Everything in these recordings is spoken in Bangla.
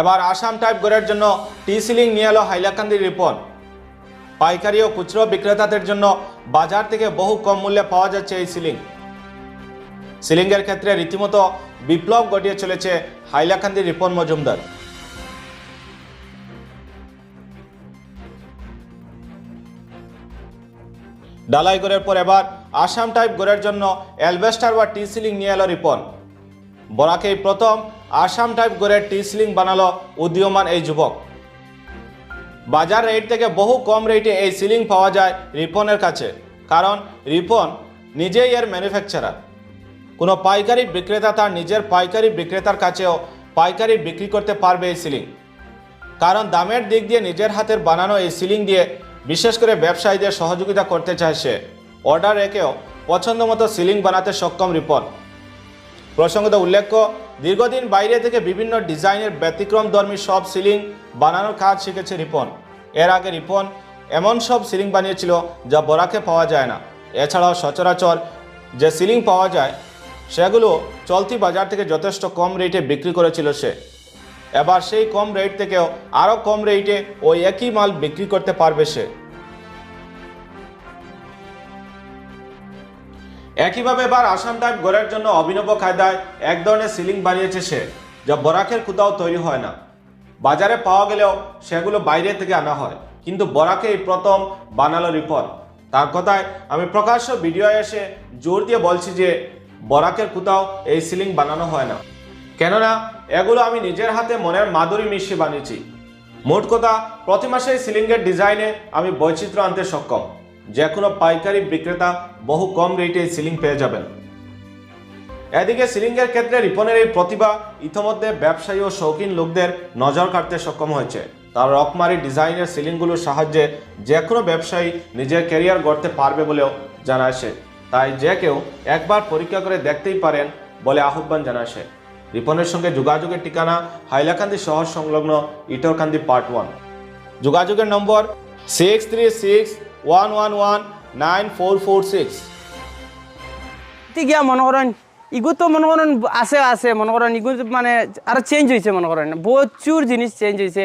এবার আসাম টাইপ গড়ের জন্য টি সিলিং নিয়ে এলো হাইলাকান্দি রিপন। পাইকারি ও খুচরো বিক্রেতাদের জন্য বাজার থেকে বহু কম মূল্যে পাওয়া যাচ্ছে এই সিলিং। সিলিংয়ের ক্ষেত্রে রীতিমতো বিপ্লব ঘটিয়ে চলেছে হাইলাকান্দি রিপন মজুমদার। ডালাই গড়ের পর এবার আসাম টাইপ গড়ের জন্য অ্যালবেস্টার বা টি সিলিং নিয়ে এলো রিপন। বরাকেই প্রথম আসাম টাইপ করে টি সিলিং বানালো উদীয়মান এই যুবক। বাজার রেট থেকে বহু কম রেটে এই সিলিং পাওয়া যায় রিপনের কাছে, কারণ রিপন নিজেই এর ম্যানুফ্যাকচারার কোনো পাইকারি বিক্রেতা তার নিজের পাইকারি বিক্রেতার কাছেও পাইকারি বিক্রি করতে পারবে এই সিলিং। কারণ দামের দিক দিয়ে নিজের হাতের বানানো এই সিলিং দিয়ে বিশেষ করে ব্যবসায়ীদের সহযোগিতা করতে চায় সে। অর্ডার রেখেও পছন্দ মতো সিলিং বানাতে সক্ষম রিপন। প্রসঙ্গত উল্লেখ্য, দীর্ঘদিন বাইরে থেকে বিভিন্ন ডিজাইনের ব্যতিক্রম ধর্মী সব সিলিং বানানোর কাজ শিখেছে রিপন। এর আগে রিপন এমন সব সিলিং বানিয়েছিল যা বরাকে পাওয়া যায় না। এছাড়াও সচরাচর যে সিলিং পাওয়া যায়, সেগুলো চলতি বাজার থেকে যথেষ্ট কম রেটে বিক্রি করেছিল সে। এবার সেই কম রেট থেকেও আরও কম রেটে ওই একই মাল বিক্রি করতে পারবে সে। একইভাবে এবার আসাম টাইপ গড়ের জন্য অভিনব কায়দায় এক ধরনের সিলিং বানিয়েছে সে, যা বরাকের কোথাও তৈরি হয় না। বাজারে পাওয়া গেলেও সেগুলো বাইরে থেকে আনা হয়, কিন্তু বরাকে এই প্রথম বানালো রিপোর্ট তার কথায় আমি প্রকাশ্য ভিডিও এসে জোর দিয়ে বলছি যে, বরাকের কোথাও এই সিলিং বানানো হয় না। কেননা, এগুলো আমি নিজের হাতে মনের মাধুরী মিশিয়ে বানিয়েছি। মোট কথা, প্রতি মাসে সিলিংয়ের ডিজাইনে আমি বৈচিত্র্য আনতে সক্ষম। যে কোনো পাইকারি বিক্রেতা বহু কম রেটে সিলিং পেয়ে যাবেন। এদিকে সিলিংয়ের ক্ষেত্রে রিপনের এই প্রতিভা ইতোমধ্যে ব্যবসায়ী ও শৌখিন লোকদের নজর কাটতে সক্ষম হয়েছে। তার রকমারি ডিজাইনের সিলিংগুলোর সাহায্যে যে কোনো ব্যবসায়ী নিজের ক্যারিয়ার গড়তে পারবে বলেও জানায় সে। তাই যে কেউ একবার পরীক্ষা করে দেখতেই পারেন বলে আহ্বান জানায় সে। রিপনের সঙ্গে যোগাযোগের ঠিকানা হাইলাকান্দি শহর সংলগ্ন ইটরকান্দি পার্ট ওয়ান। যোগাযোগের নম্বর six three six one one one nine four four six গিয়া মনে করেন ইগু তো মনে করেন আছে আছে মনে করেন ইগু মানে আরও চেঞ্জ হয়েছে মনে করেন প্রচুর জিনিস চেঞ্জ হয়েছে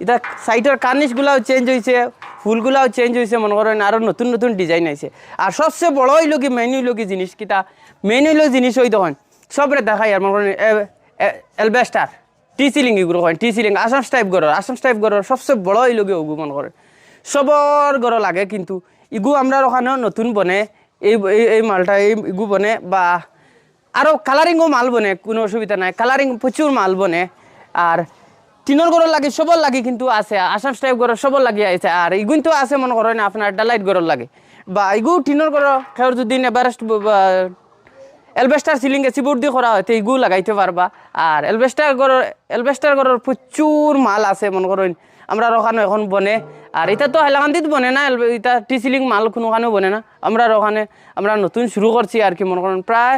এটা সাইটের কার্নিশগুলাও চেঞ্জ হয়েছে ফুলগুলাও চেঞ্জ হয়েছে মনে করেন আরও নতুন নতুন ডিজাইন আছে আর সবচেয়ে বড় হইল কি মেইন হইল কি জিনিস কিটা মেইন হইল জিনিস ওই তখন সবরে দেখাই আর মনে করেন এলবেস্টার টি সিলিং এগুলো করেন টি সিলিং আসাম টাইপ গড়র আসাম টাইপ গড়র সবচেয়ে বড় হইল কি ওগু মনে করেন সবর গড় লাগে কিন্তু। ইগু আমরা ওখানেও নতুন বনে, এই, এই- মালটা, এই ইগু বনে বা আরও কালারিংও মাল বনে, কোনো অসুবিধা নাই। কালারিং প্রচুর মাল বনে। আর টিনের গড়র লাগে সবর লাগে কিন্তু আছে। আসাম টাইপ গড়র সবর লাগে আছে। আর ইগুন তো আছে মনে করেন আপনার ডালাইট গড়র লাগে। বা ইগু টিনের গড় খেয়ার যদি এভারেস্ট এলবেস্টার সিলিং এসিবোর্ড দিয়ে করা হয়, তো লাগাইতে পারবা আর এলবেস্টার গড়র এলবেস্টার গড়র প্রচুর মাল আছে মনে করেন আমরা ওখানে এখন বনে। আর এটা তো হাইলাকান্দিত বনে না এটা টি সিলিং মাল কোনোখানেও বনে না। আমরা ওখানে আমরা নতুন শুরু করছি আর কি, মনে করেন প্রায়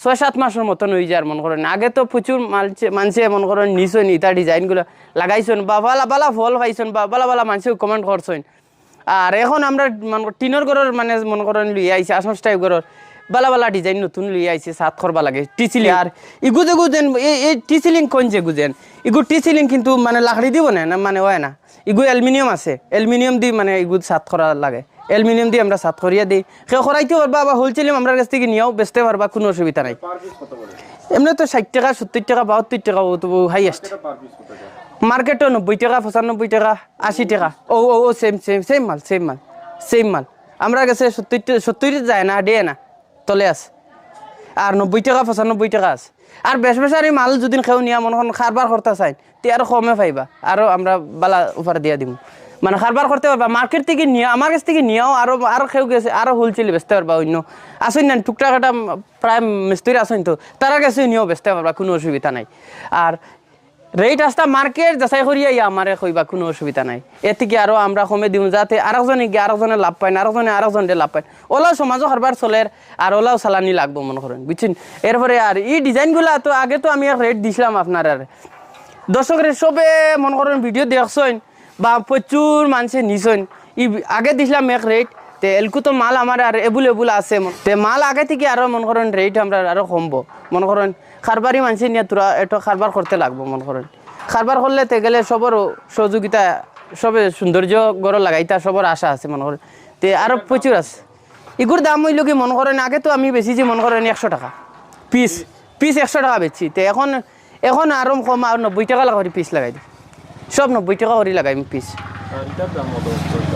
ছয় সাত মাসের মতন হয়ে যায় মনে করেন। আগে তো প্রচুর মালছে মানুষে মনে করেন, নিছেন ইটা ডিজাইনগুলো লাগাইছেন, বা বালা বালা ফল পাইছেন বা বালা বালা মানুষে কমেন্ট করছেন আর এখন আমরা, মনে টিনের ঘরের মানে মনে করেন লুই আইছে আসাম টাইপ ঘরের বালা বালা ডিজাইন নতুন লুই আইছে সাত করবা লাগে। টিচিলিং। আর ইগু যে গুজেন এই এই টিচিলিং কোন যে গুজেন? ইগু টিচিলিং কিন্তু মানে লাকড়ি দিব না? না মানে হয় না। ইগু অ্যালুমিনিয়াম আছে। অ্যালুমিনিয়াম দি মানে ইগু সাত করা লাগে। অ্যালুমিনিয়াম দিয়ে আমরা সাত করিয়া দিই। সে করাইতে পারবা বা হোলসেলিং আমরা কাছ থেকে নিয়েও বেচতে পারবা কোনো অসুবিধা নাই। এমনি তো ষাট টাকা সত্তর টাকা বাহাত্তর টাকা ও তো হাইয়েস্ট মার্কেটও নব্বই টাকা পঁচানব্বই টাকা আশি টাকা। ও ও ও সেম সেম সেম মাল সেম মাল সেম মাল। আমরা কাছে সত্তর সত্তর যায় না দিয়ে না। তলে আছে। আর নব্বই টাকা, পঁচানব্বই টাকা আছে। আর বেশ বেশারি মাল যদি খেও নিয়া মনে করেন খারবার করতে চাই, তে আরও কমে পাইবা। আরও আমরা বালা অফার দিয়া দিব মানে খারবার করতে পারবা মার্কেট থেকে নিয়ে আমার কাছ থেকে নিয়েও আরও আরও খেউ গেছে আরও হোলসেল বেচতে পারবা অন্য। আসেন না, টুকটাক একটা প্রায় মিস্ত্রি আসেন তো তারা কাছে নিয়েও বেচতে পারবা কোনো অসুবিধা নাই। আর রেট রাস্তা মার্কেট যাচাই করিয়া ইয়া আমারে কইবা, কোনো অসুবিধা নাই। এর থেকে আরও আমরা কমে দিও যাতে আরেকজনে গিয়ে আরেকজনে লাভ পায় না, আরেকজনে আরেকজনে লাভ পায়। ওলাও সমাজও হারবার চলে আর ওলাও চালানি লাগবো মনে করেন, বুঝছেন? এরপরে আর এই ডিজাইনগুলা তো আগে তো আমি রেট দিছিলাম আপনার আর। দর্শকের সবে মনে করেন ভিডিও দেখছেন বা প্রচুর মানুষে নিছেন। ই আগে দিছিলাম এক রেট তে এলকু তো মাল আমার আর এবুল আছে তে মাল আগে থেকে আরও মনে করেন রেট আমরা আরও কমবো। মনে করেন খারবারি মানুষে নিয়ে তোরা একটু খারবার করতে লাগবো, মনে করেন। কারবার করলে তে গেলে সবর সহযোগিতা, সবে সৌন্দর্য গড় লাগাইতা সবর আশা আছে, মনে করেন। তে আরও প্রচুর আছে। এগুর দাম হইল কি, মনে করেন, আগে তো আমি বেশি যে, মনে করেন, একশো টাকা পিস পিস একশো টাকা বেচছি তে এখন এখন আরও কম, আর নব্বই টাকা করে পিস লাগাই দিই। সব নব্বই টাকা করে লাগাই পিস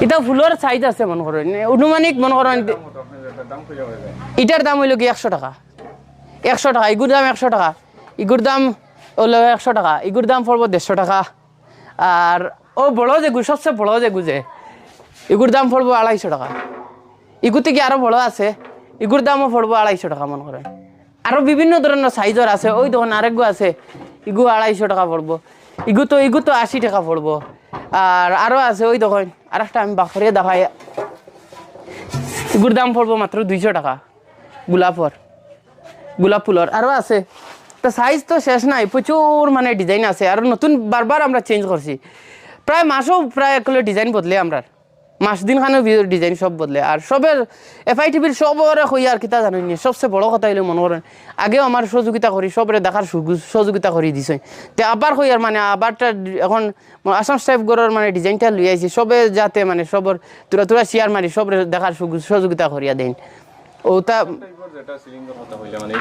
এটা ফুলের সাইজ আছে, মনে করেন। অনুমানিক, মনে করেন, এটার দাম হইল কি, একশো টাকা। একশো টাকা, ইগুর দাম একশো টাকা। ইগুর দাম হলো একশো টাকা, ইগুর দাম পড়ব দেড়শো টাকা। আর, ও বড় যে গু সবচেয়ে বড় যে। গুজে ইগুর দাম পড়ব আড়াইশো টাকা। ইগুর থেকে আরও বড় আছে, ইগুর দামও পড়ব আড়াইশো টাকা মনে করেন। আরও বিভিন্ন ধরনের সাইজের আছে, ওই দোকান আরেকগু আছে, ইগু আড়াইশো টাকা পড়ব। ইগু তো ইগু তো আশি টাকা পড়ব। আর আরও আছে ওই দোকান আর একটা আমি বাখরিয়ে দেখাই। ইগুর দাম পড়ব মাত্র দুইশো টাকা, গোলাপর। গোলাপ ফুলর আরও আছে, তো সাইজ তো শেষ নাই প্রচুর মানে ডিজাইন আছে। আর নতুন বারবার আমরা চেঞ্জ করছি প্রায় মাসও প্রায় একলে ডিজাইন বদলে আমরা মাস দিনখানেও ডিজাইন সব বদলে। আর সবের এফআই টিভির সবরে হই আর কিতা জানেন নি? সবচেয়ে বড় কথা হইলে মনে করেন আগেও আমার সহযোগিতা করি সবরে দেখার সহযোগিতা করি দিছে। তে আবার হই আর মানে আবারটা এখন আসাম টাইপ গড়ের মানে ডিজাইনটা লই আইছি সবে যাতে মানে সবর তুরা তুরা শেয়ার মারি সবরে দেখার সহযোগিতা করিয়া দেন। ওটা মানে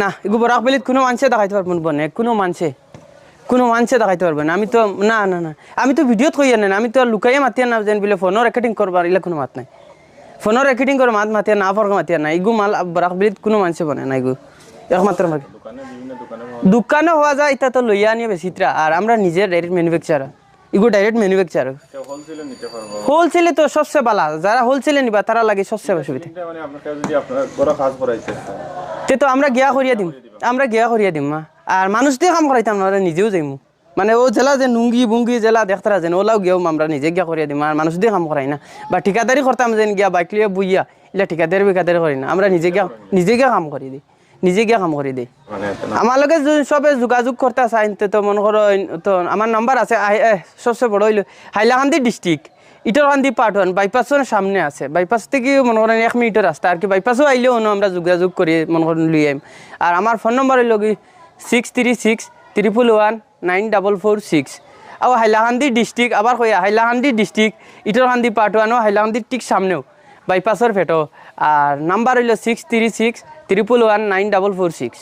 না এগু বরাক বেলিত কোনো মানুষে দেখাইতে পারব না কোনো মানুষে। কোনো মানুষে দেখাইতে পারবে না। আমি তো না না না। আমি তো ভিডিওত কই না আমি তো লুকাইয়ে মাতিয়া না যেন বলে ফোনও রেকর্ডিং করবার এগুলো কোনো মাত নাই। ফোনও রেকর্ডিং করে মাত মাতিয়া না পর মাতিয়া না। এগু মাল বরাক বেলিত কোনো মানুষে বনে না এগু একমাত্র দোকানে হওয়া যায় এটা তো লইয়া নিয়ে বেশিটা আর আমরা নিজে ডাইরেক্ট ম্যানুফ্যাকচার এগু ডাইরেক্ট ম্যানুফ্যাকচার হোলসেলে নিতে পারব। হোলসেলে তো সবচেয়ে বালা যারা হোলসেলে নিবা তারা লাগে সবচেয়ে এটা মানে আপনার যদি আপনার বড় কাজ করাইছে তে তো আমরা গিয়া করিয়া দিম আমরা গিয়া করিয়া দিম মা। আর মানুষ দিয়ে কাম করাইতাম না নিজেও যাইমু। মানে ও জেলা যে নুঙ্গি বুঙ্গি জেলা দেখতারা যেন ওলাও গিয়াও আমরা নিজে গিয়া করিয়া দিম আর মানুষ দিয়ে কাম করাই না। বা ঠিকাদারি করতাম যেন গিয়া বাইক লিয়ে বুইয়া ইলা ঠিকাদারি বিকাদারি করি না আমরা নিজে গিয়া নিজে গিয়া কাম করি দিই। নিজে গিয়া কাম করি মানে আমার লগে সবে যোগাযোগ করতে চাই তে মনে করো তো আমার নাম্বার আছে সবচেয়ে বড় হইল। Hailakandi district Itarkandi part one বাইপাসের সামনে আছে। বাইপাস থেকে মনে করেন এক মিনিটের রাস্তা আর কি বাইপাসও আইলেও অন্য আমরা যোগাযোগ করি মনে করেন লই আইম আর আমার ফোন নম্বর হইল কি six three six triple one nine double four six আর হাইলাকান্দি ডিস্ট্রিক্ট আবার কইয়া হাইলাকান্দি ডিস্ট্রিক্ট ইটারকান্দি পার্ট ওয়ানও হাইলাকান্দির ঠিক সামনেও। বাইপাসের ফেটো আর নাম্বার হইল six three six triple one nine double four six